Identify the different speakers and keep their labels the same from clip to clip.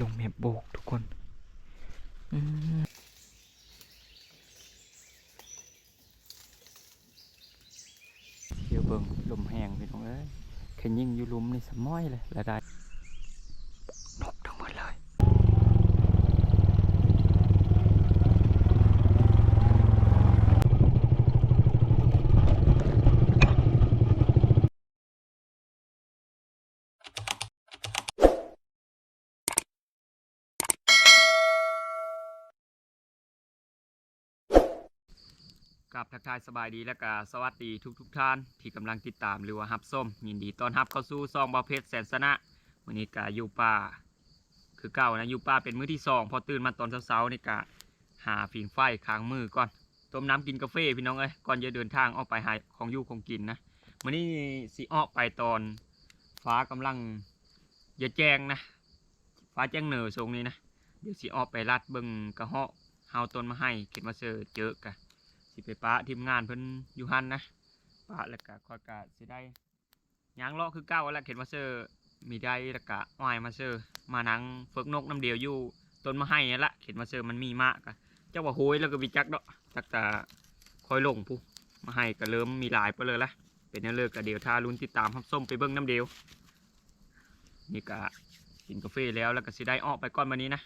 Speaker 1: ลมแหบโบกทุกคนเดี๋ยวเบิ่งลมแห้งพี่น้องเอ้ยแค่ยิ่งอยู่ลุมนี่สมอยเลยละได้นกทั้งหมดเลย กับทักทายสบายดีและก็สวัสดีทุกทุกท่านที่กำลังติดตามหรือว่าฮับส้ม ยินดีต้อนรับเข้าสู่ซองบาเพชรแสนสนะวันนี้กาอยู่ป่า คือเก่านะอยู่ป่าเป็นมื้อที่สองพอตื่นมาตอนเช้าๆนี่กะหาฟิงไฟค้างมือก่อนต้มน้ำกินกาแฟพี่น้องเอ้ยก่อนจะเดินทางออกไปหาของอยู่ของกินนะวันนี้สิออกไปตอนฟ้ากำลังจะแจ้งนะ ฟ้าแจ้งเหนือทรงนี้นะเดี๋ยวสิออกไปลัดเบิ่งกระเหาะเฮาต้นมาให้เก็บมาเจอเจอกะ สิไปปะทีมงานเพิ่นอยู่หันนะปะแล้วก็คอยกะสิได้ยางเลาะคือเก้าแล้วเข็นมาเซอร์มีได้แล้วก็อ้อยมาเซอร์มานังเฟิกนกน้ำเดียวอยู่ต้นมาให้นั่ละเข็นมาเซอร์มันมีมากะเจ้าว่าโหยแล้วก็วิจักดอกจักตาคอยลงผู้มาให้ก็เริ่มมีหลายไปเลยละเป็นนั่นเลิกก็เดียวทารุนติดตามทับส้มไปเบิ้งน้ำเดียวนี่ก็กินกาแฟแล้วแล้วก็สิได้ออกไปก่อนวันนี้นะ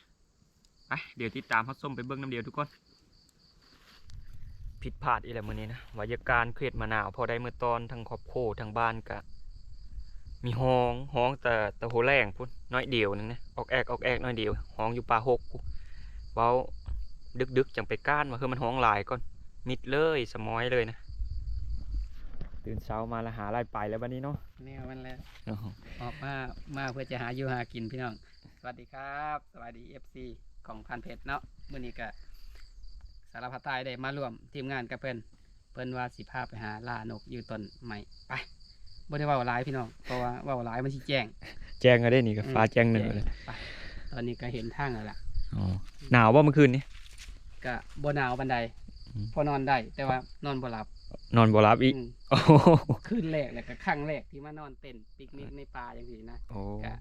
Speaker 1: ไปเดี๋ยวติดตามทับส้มไปเบิ้งน้ำเดียวทุกคน ผิดพลาดอีกแล้วมื้อนี้นะวายการเครียดมะนาวพอได้เมื่อตอนทั้งครอบครัวทั้งบ้านกะ มีห้องห้องแต่แต่โหแรงพุ่นน้อยเดียวนึงนะออกแอกออกแอกน้อยเดียวห้องอยู่ป่าหกพุ่นเว้าดึกดึกๆจังไปก้านมาคือมันห้องหลายก่อนมิดเลยสมอยเลยนะตื่นเช้ามาและหาอะไรไปแล้ววันนี้เนาะ
Speaker 2: แนวมันแล้ว
Speaker 1: อ๋อ
Speaker 2: ออกมามาเพื่อจะหาอยู่หากินพี่น้อง สวัสดีครับ สวัสดี FC ของพันเพชรเนาะมื้อนี้ก็ สารพัดตายได้มารวมทีมงานกับเพิ่นเพิ่นว่าสิพาไปหาล่านกอยู่ต้นใหม่ไปบ่ได้เว้าหลายพี่น้องเพราะว่าเว้าหลายมันสิแจ้ง
Speaker 1: แจ้งก็ได้นี่ก็
Speaker 2: อืม
Speaker 1: ฟ้าแจ้งเหนือเลย
Speaker 2: ไปตอนนี้ก็เห็นทางแล้วล่ะ
Speaker 1: อ๋อหนาวว่าเมื่อคืนนี้
Speaker 2: ก็บ่หนาวบันได
Speaker 1: อืม
Speaker 2: พอนอนได้แต่ว่านอนบ่หลับ
Speaker 1: นอนบ่รับอีก
Speaker 2: อืม
Speaker 1: โอ้โห
Speaker 2: คืนแรกแล้วก็ครั้งแรกที่มานอนเต้นปิกนิกในป่าจังซี่นะ
Speaker 1: โอ้
Speaker 2: ก็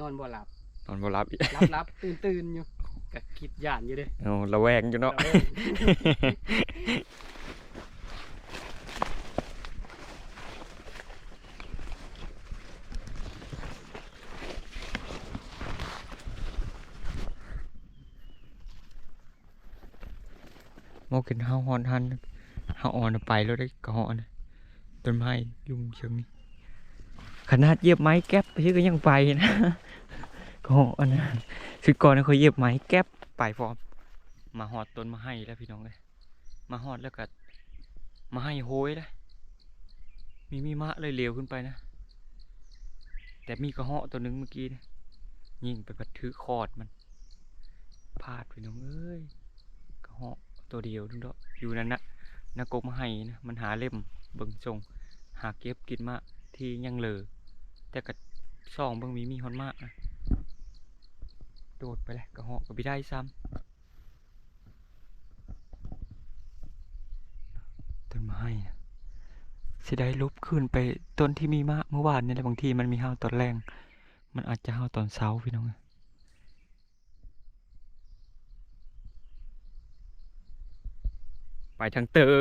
Speaker 2: นอนบ่หลับ
Speaker 1: นอนบ่รับอีก
Speaker 2: รับรับตื่นตื่นๆอยู่ ก็คิดย่านอยู่เด้
Speaker 1: โอ้ระแวงอยู่เนาะ
Speaker 2: เราเล่น
Speaker 1: มอกินเฮาฮอนหันเฮาอ่อนไปแล้วได้กระหอนต้นไม้ยุ่งเชิงนี้ขนาดเยียบไม้แก๊บพี่ก็ยังไปนะ กระหอนนคือก่อนนะเขาเยียบไม้แก๊บไปพร้อม มาหอดต้นมาให้แล้วพี่น้องเลยมาหอดแล้วก็มาให้โหยแล้วมีมีมะเลยเลียวขึ้นไปนะ แต่มีกระเหาะตัวหนึงเมื่อกี้นะยิงไปบัดถือคอดมันพลาดพี่น้องเอ้ยกระเหาะตัวเดียวนึงเนาะอยู่นั่นนะนากกมาให้นะมันหาเล่มเบิ่งทรงหาเก็บกินมาที่ยังเหลอแต่ก็ซ่องเบิ่งมีมีฮอนมากนะ โดดไปเลยกระเหาะก็ไม่ได้ซ้ำต้นไม้นะสิได้ลบขึ้นไปต้นที่มีมากเมื่อวานนี่แหละบางทีมันมีห้าวตอนแรง มันอาจจะห้าวตอนเช้าพี่น้องไปทางเตอ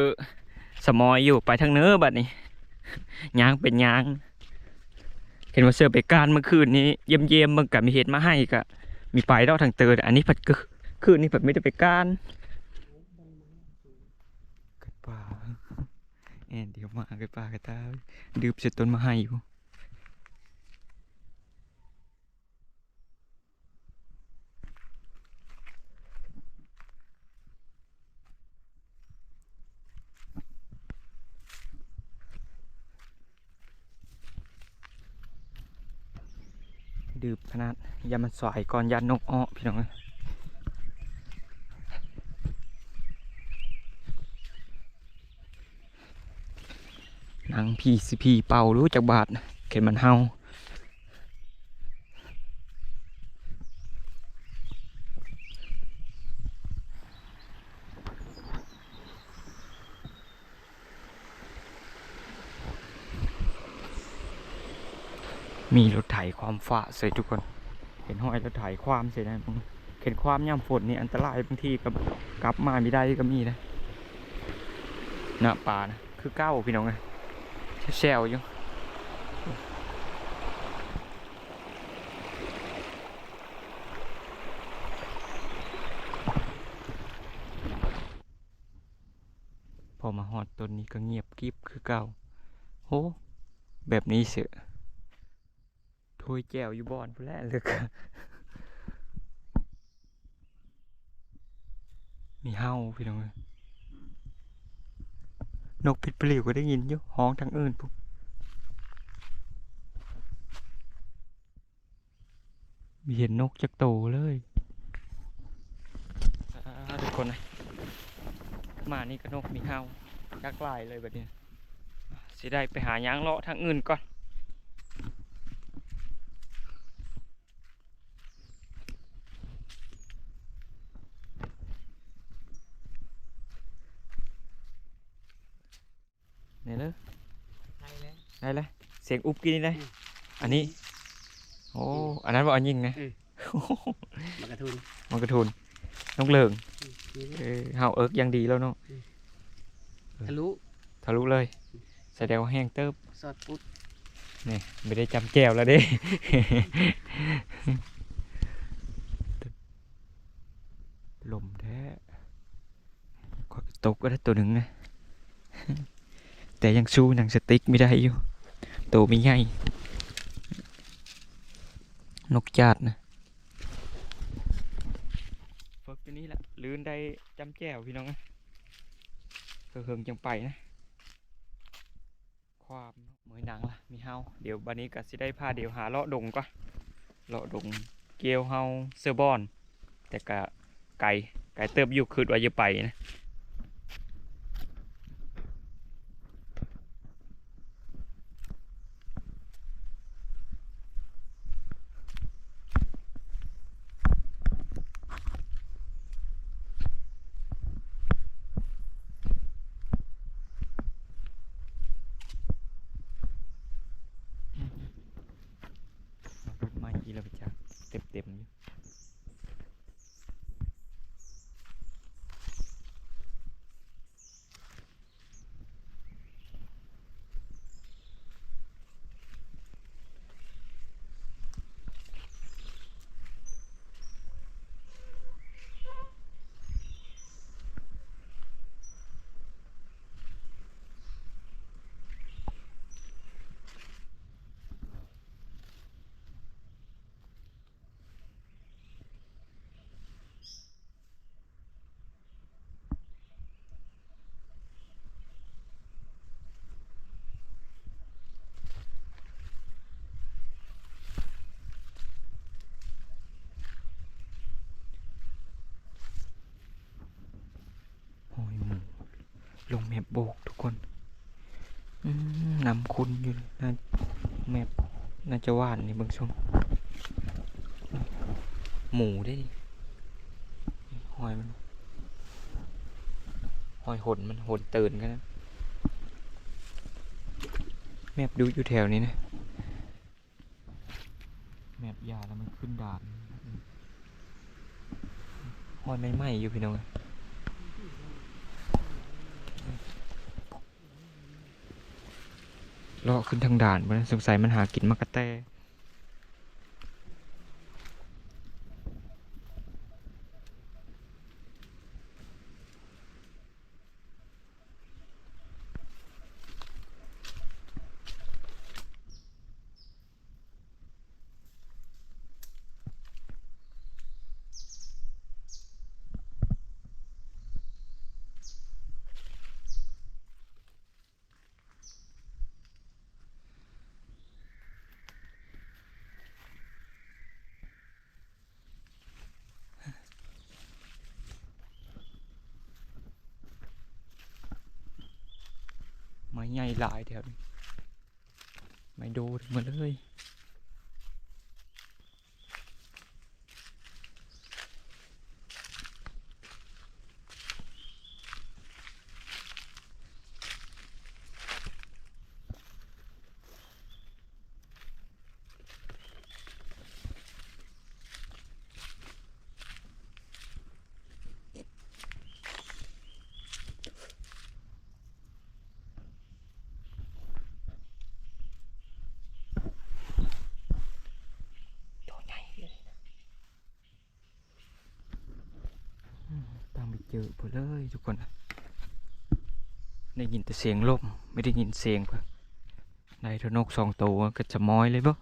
Speaker 1: สมอยอยู่ไปทางเนื้อบัดนี้ยางเป็นยาง เห็นว่าเสือไปการเมื่อคืนนี้ เยี่ยมเยี่ยมๆมึงกับมีเหตุมาให้กะ มีไปแล้วทางเตอแต่อันนี้ผัดกึคืนนี้ผัดไม่ได้ไปการกระป่าแอนเดี๋ยวมากระป่ากระตาดืบเสร็จต้นมาให้อยู่ดืบขนาด ยามันสอยก่อนยันนกอ้อพี่น้องนังพีสิพีเป่ารู้จักบาทเข็นมันเฮามีรถไถความฝ่าใส่ทุกคน เห็นห้อยแล้วถ่ายความเสียได้มึงเข็นความย่ำฝนนี่อันตรายบางทีก็กลับมาไม่ได้ก็มีนะหน้าป่านะคือเก้าพี่น้องไงแซวอยู่พอมาหอดต้นนี้ก็เงียบกริบคือเก่าโหแบบนี้เสือ ถ้ยแก้วอยู่บ่อนพู้นแหล้วเลยค่ะมีเห่าพี่น้องเอ้ยนกพิดปลิวก็ได้ยินอยู่ห้องทางอื่นปุ๊บมีเห็นนกจักโตเลยทุกคนนะมานี่ก็นกมีเห่าจักลายเลยแบบนี้สิได้ไปหายางเลาะทางอื่นก่อนเลย
Speaker 2: ใช่แล้ว
Speaker 1: ได้เลยเสียงอุบกินนี่ได้
Speaker 2: อืม
Speaker 1: อันนี้ โอ้ อันนั้นว่าอันยิงนะ
Speaker 2: อืมมากระทุน
Speaker 1: มันกระทุนน้องเหลิง
Speaker 2: นี่
Speaker 1: เออเฮาเอิกยังดีแล้วเนาะ
Speaker 2: ทะลุ
Speaker 1: ทะลุเลย แสดงว่าแห้งเติบ
Speaker 2: สอดปุ๊บ
Speaker 1: นี่ไม่ได้จำแก้วแล้วเด้ลมแท้ขอตกก็ได้ตัวหนึ่งนะ แต่ยังสู้หนังสติ๊กไม่ได้อยู่ตัวไม่ใหญ่นกจาดนะฝึกตัวนี้แหละลื่นได้จำแก้วพี่น้องนะเฮิงจังไปนะ ความเหมือนหนังล่ะมีเฮาเดี๋ยวบันนี้ก็สิได้พาเดี๋ยวหาเลาะดงก่อนเลาะดงเกลียวเฮาเซอร์บอน แต่ก็ไก่ไก่เติบอยู่คืดว่าจะไปนะเอารถมากี่แล้วไปจ้าเต็มเต็มๆอยู่โอ้ยหมูลงแม ปโบกทุกคนนำคุณอยู่เลยน่าแมปน่าจะว่านนี่เบิ่งชมหมูได้ดิหอยมันหอยหนมันหนตื่นกันนะแมปดูอยู่แถวนี้นะแมปยาแล้วมันขึ้นด่านหอยไม่ไหม้อยู่พี่น้อง เลาะขึ้นทางด่านมันสงสัยมันหากินมากระแต ใหญ่หลายแถวนี้ไม่ดูถึงมาเลย อเพื่อเลยทุกคน ได้ยินแต่เสียงลมไม่ได้ยินเสียงเพื่อในทนกสองตัวก็จะม้อยเลยบ่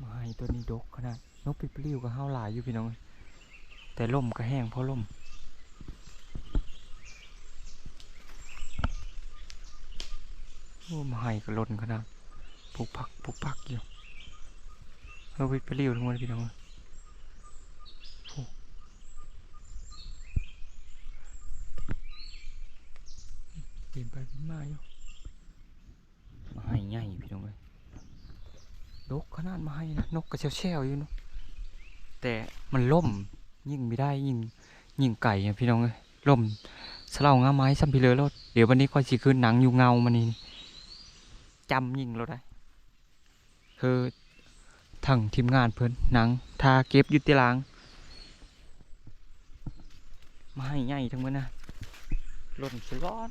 Speaker 1: มาให้ตัวนี้ดกขนาดนกปิปลิวก็ห้าวหลายอยู่พี่น้อง แต่ลมก็แห้งเพราะลมโอ้มาให้ก็ลนขนาดปุกพักปุกพักอยู่เอาปิดปลิวทั้งหมดพี่น้องเอ้ยโอ้เปลี่ยนไปเป็นมาอยู่มาให้ใหญ่พี่น้องเอ้ยดกขนาดมาให้นะนกก็เชี่ยวๆอยู่เนาะแต่มันล่มยิ่งไม่ได้ยิ่งยิ่งไก่พี่น้องเอ้ยล่มสลาวงาไม้ซัมพิเลอร์แล้วเดี๋ยววันนี้ค่อยสิคืนหนังอยู่เงามันนี่จำยิ่งเราได้คือทั้งทีมงานเพิ่นหนังทาเก็บยุติลางมาให้ใหญ่ทั้งหมดนะล่นสร้อน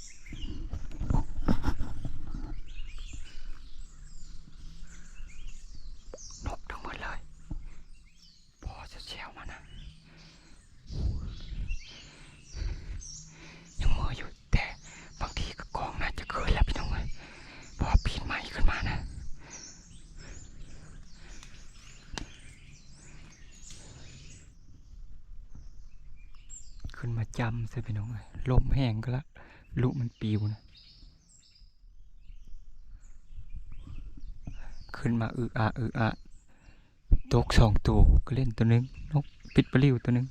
Speaker 1: เสาพักก่อนก่อนนกทั้งหมดเลย พอจะแชวมานะ ยังมืออยู่แต่บางทีก็กองน่าจะเกินแล้วพี่น้องเลยพอปีนใหม่ขึ้นมานะ ขึ้น มาจำใส่พี่น้องเลยลมแห้งก็ละลุมันปิวนะขึ้นมาอึอะอึอะตกสองตัวก็เล่นตัวหนึงนกปิดปลิวตัวหนึง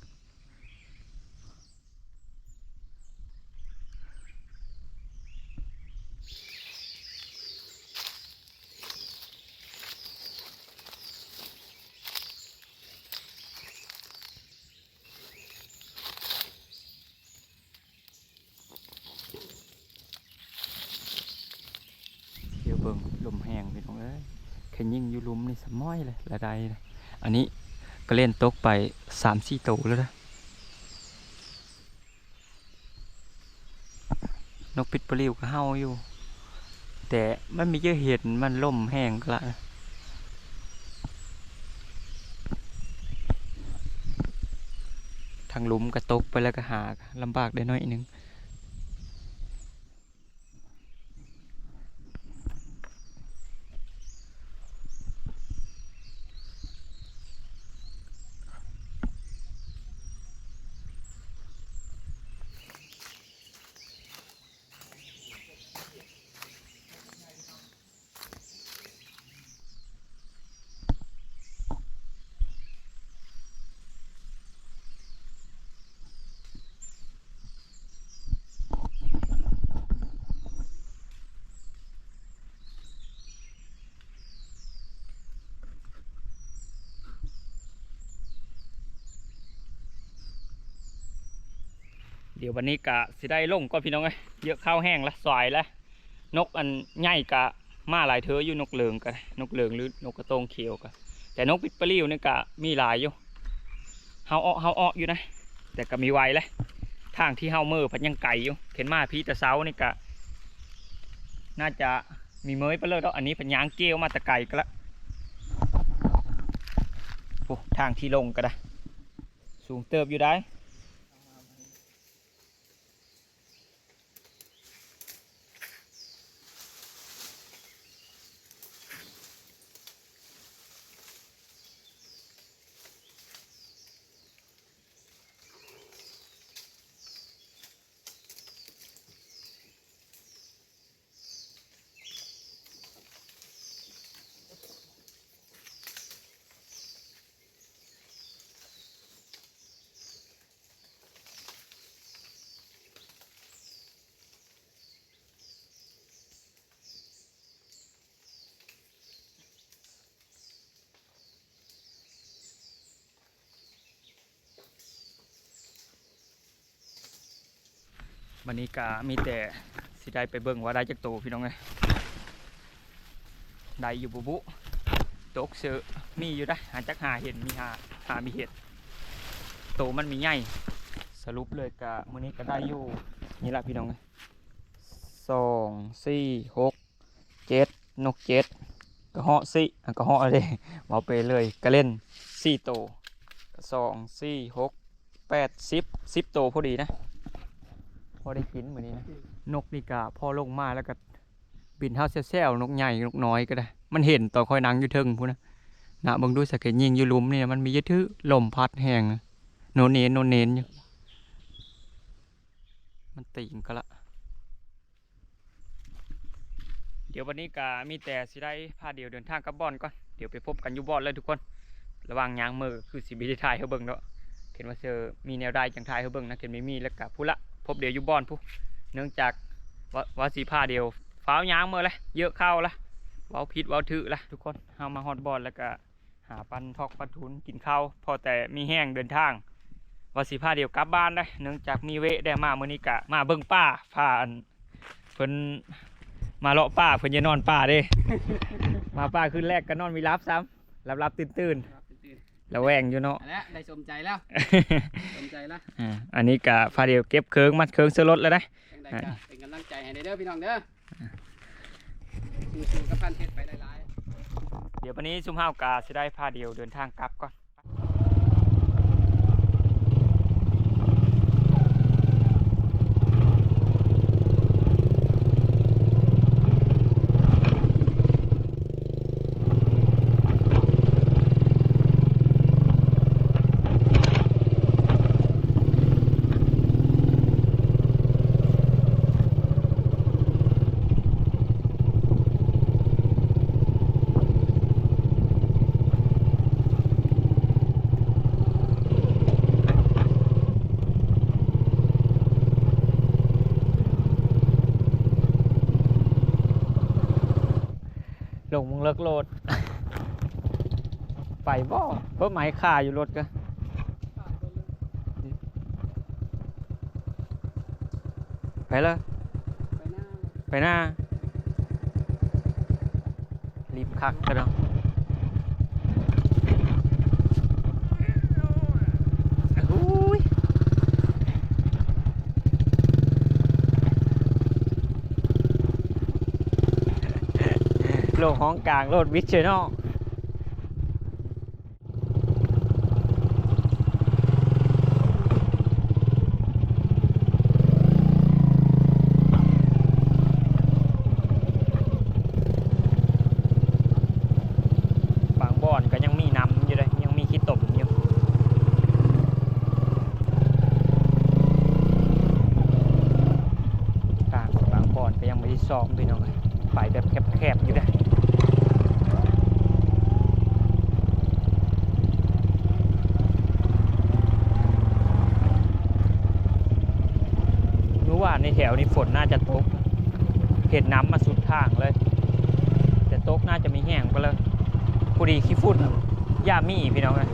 Speaker 1: เที่ยวเบิ่งลมแห้ง พี่น้องเอ้ยแค่ยิ่งอยู่ลุมนี่สม้อยเลยละใดเลยอันนี้ก็เล่นตกไปสามสี่ตัวแล้วนะนกปิดปลิวก็เฮาอยู่ แต่มันมีเยอะเห็นมันล่มแห้งก็ละทางลุมก็ตกไปแล้วก็หาลำบากได้น้อยนึง เดี๋ยววันนี้กะสิได้ลงก็พี่น้องเอ้ยเยอะข้าวแห้งละสายละนกอันใหญ่กะมาหลายเธออยู่นกเหลืองกะนกเหลืองหรือนกกระโตงเขียวกะแต่นกปิดปลิ้วนี่กะมีหลายอยู่เฮาอ้อเฮาอ้ออยู่นะ แต่ก็มีไวแหละทางที่เฮาเมือพันยังไก่อยู่เห็นมาพี่แต่เช้านี่กะน่าจะมีเมยไปเลยแล้วอันนี้พันยางเกลียวมาแต่ไก่ก็ละทางที่ลงก็ได้ สูงเติบอยู่ได้ วันนี้กามีแต่สิได้ไปเบิ่งว่าได้จักโตพี่น้องเอ้ยได้อยู่บุบุตกเสือมีอยู่ได้หาจักหาเห็นมีหาหามีเห็ดโตมันมีใหญ่สรุปเลยกะมื้อนี้ก็ได้อยู่นี่ละพี่น้องเอ้ยสองสี่หกเจ็ดนกเจ็ดกระเหาะสิอ่กระเหาะเลยเอาไปเลยก็เล่นสี่โตสองสี่หกแปดสิบสิบโตพอดีนะ อได้กินเหมือนนี้นะนกนี่กะพอลงมาแล้วก็บินเท้าแซวๆนกใหญ่นกน้อยก็ได้ มันเห็นต่อคอยนังอยู่เทิงพูนนะนะเบิ่งดูสักเกตยิงอยู่ลุมนี่นะมันมียอะทื่อลมพัดแหงโนเนนโนเนนอยู่มันตีงก็ละเดี๋ยววันนี้กะมีแต่สิได้พาเดียวเดินทางกับบอนก่อนเดี๋ยวไปพบกันอยู่บอนเลยทุกคน ระหว่างยางมือคือสิบิได้ถ่ายให้เบิ่งเนาะเห็นว่าเจอมีแนวได้จังถ่ายให้เบิ่งนะเห็นไม่มีแล้วกะพูละ พบเดียวอยู่บอนพูเนื่องจากว่าว่าสีผ้าเดียวฟ้าวยางเมื่อละเยอะเข้าละเว้าพิษเว้าถือละทุกคนเฮามาฮอดบอนแล้วก็หาปันทอกปันทุนกินข้าวพอแต่มีแห้งเดินทางว่าสีผ้าเดียวกลับบ้านได้เนื่องจากมีเวได้มาเมื้อนี้กะมาเบิ่งป้าผ้านเพิ่นมาเลาะป้าเพิ่นจะนอนป้าเด้ มาป้าคืนแรกก็นอนมีรับซ้ำรับรับตื่นตื่น
Speaker 2: รับตื่น
Speaker 1: ๆระแวงอยู่เนาะ
Speaker 2: ๆแล้วได้สมใจแล้วสมใจแล้ว
Speaker 1: อ่าอันนี้กะผ้าเดียวเก็บเคิงมัดเคิงเสื้อรถแล้วได้
Speaker 2: จังใดก็เป็นกำลังใจให้เด้อพี่น้องเด้อสู้ๆกับพันเพชรไปหลาย
Speaker 1: เดี๋ยววันนี้ซุมห้าวกาจะได้ผ้าเดียวเดินทางกลับก่อน เลิกโหลด ไปบ่เพราะไม้ข่าอยู่รถก็ไปเลย
Speaker 2: ๆไปหน้า
Speaker 1: ไปหน้า รีบคักกันเนาะอุ้ยโลงห้องกลางโลดวิชเชนอลบางบ่อนก็ยังมีน้ำอยู่เลยยังมีขี้ตมอยู่กลางบางบ่อนก็ยังไม่ได้ซ้อมพี่น้องเอ้ยไปแบบแคบๆอยู่เลยรู้ว่าใวนี้ฝนน่าจะตก เห็ดน้ำมาสุดทางเลย แต่ตกน่าจะมีแห้งไปเลยพอดีขี้ฝุ่นย่ามีพี่น้องเลย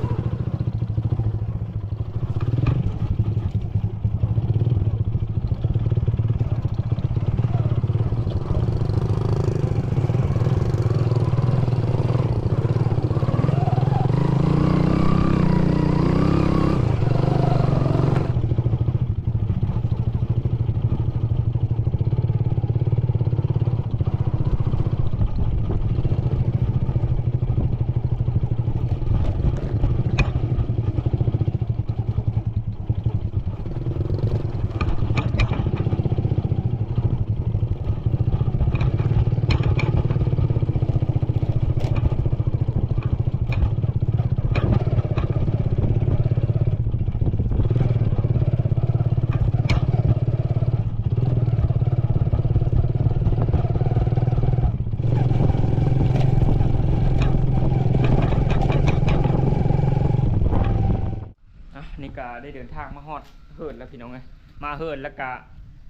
Speaker 1: อะ นี่ก็ได้เดินทางมาฮอดเฮิร์นแล้วพี่น้องเลยมาเฮิร์นแล้วก็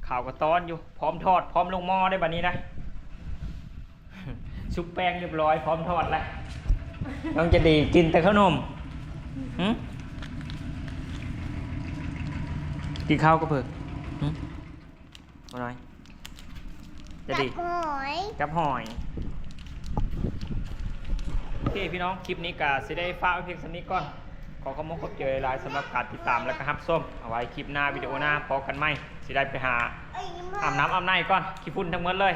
Speaker 1: ข่าวก็ต้อนอยู่ พร้อมทอด พร้อมลงหม้อได้บัดนี้นะชุบแป้งเรียบร้อยพร้อมทอดแล้วน้องจะดีกินแต่ขนมหึกินข้าวก็เพิ่งหึมาหน่อย จะดี
Speaker 3: หอย
Speaker 1: กับหอยโอเคพี่น้องคลิปนี้ก็สิได้ฝากไว้เพียงเท่านี้ก่อน ขอขอบคุณขอบเจอหลายสำหรับการติดตามและก็ฮับส้มเอาไว้คลิปหน้าวิดีโอหน้าพอกันไหมสิได้ไปหา
Speaker 3: อา
Speaker 1: บน้ำอาบในก่อนขี้ฝุ่นทั้งหมดเลย